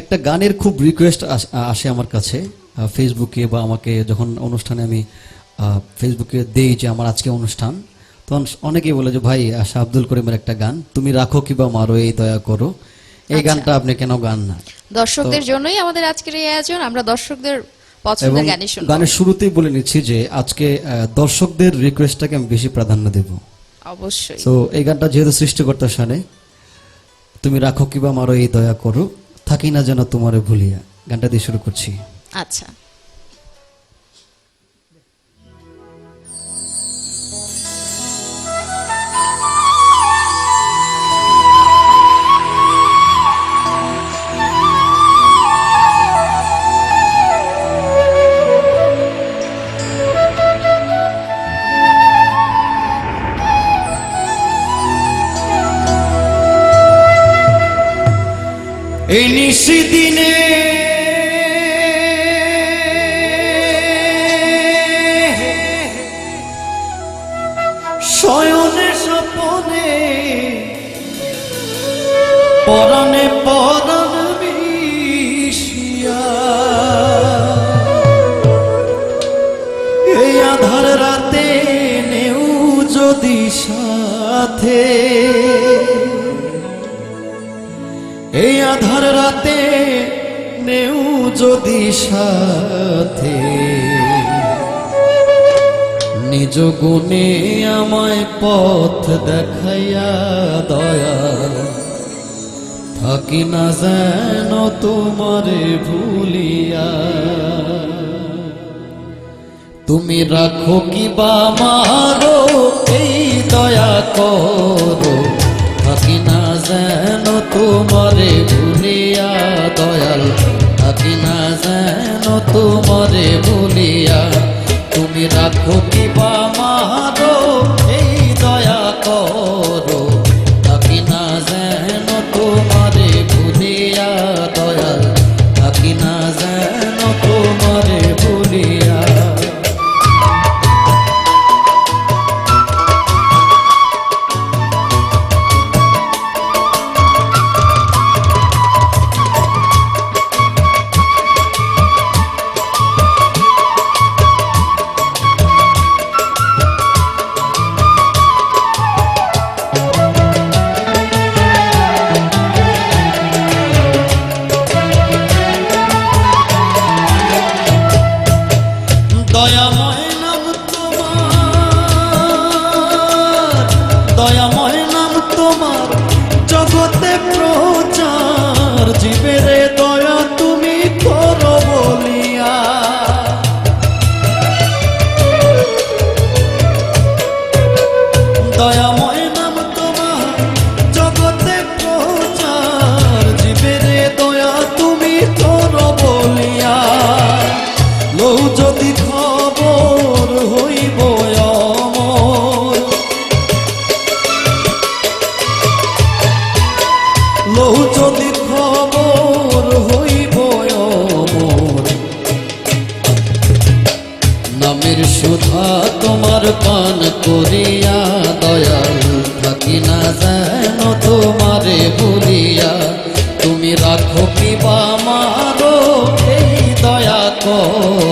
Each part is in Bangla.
একটা গানের খুব রিকোয়েস্ট আসে আমার কাছে ফেসবুকে বা আমাকে যখন অনুষ্ঠানে আমি ফেসবুকে দেই যে আমার আজকে অনুষ্ঠান তখন অনেকেই বলে যে ভাই আশা আব্দুল করিমের একটা গান তুমি রাখো কিবা মারো এই দয়া করো। এই আচ্ছা। গানটা আপনি কেন গান না? দর্শকদের জন্যই আমাদের আজকের এই আয়োজন আমরা দর্শকদের পছন্দের গানই শুনব। গানের শুরুতেই বলে নিচ্ছি যে আজকে দর্শকদের রিকোয়েস্টটাকে আমি বেশি প্রাধান্য দেব। অবশ্যই। তো এই গানটা যেহেতু সৃষ্টিকর্তার সানে তুমি রাখো কিবা মারো এই দয়া করো। থাকি না যেন তোমারে ভুলিয়া। গানটা দিয়ে শুরু করছি। আচ্ছা। এই নিশি দিনে শয়নে স্বপনে পরনে পরন এই আধার রাতে নেউ যদি সাথে এই আধার রাতে নেউ যদি সাথে। নিজ গুণে আমায় পথ দেখাইয়া দয়া। থাকি না যেন তোমারে ভুলিয়া। তুমি রাখো কি বা মারো এই দয়া করো। তুমি সুধা তোমার পান করিয়া, দয়াল থাকি না যেন তোমারে ভুলিয়া। তুমি রাখো কিবা মারো এই দয়া করো।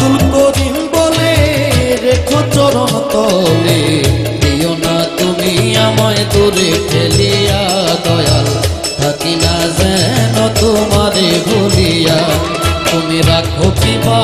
আব্দুল করিম বলে, রেখো চরণ তলে। দিও না তুমি আমায় দূরে ঠেলিয়া, দয়াল, থাকি না যেন তোমারে ভুলিয়া। তুমি রাখো কিবা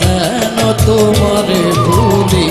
যেন তোমারে ভুলি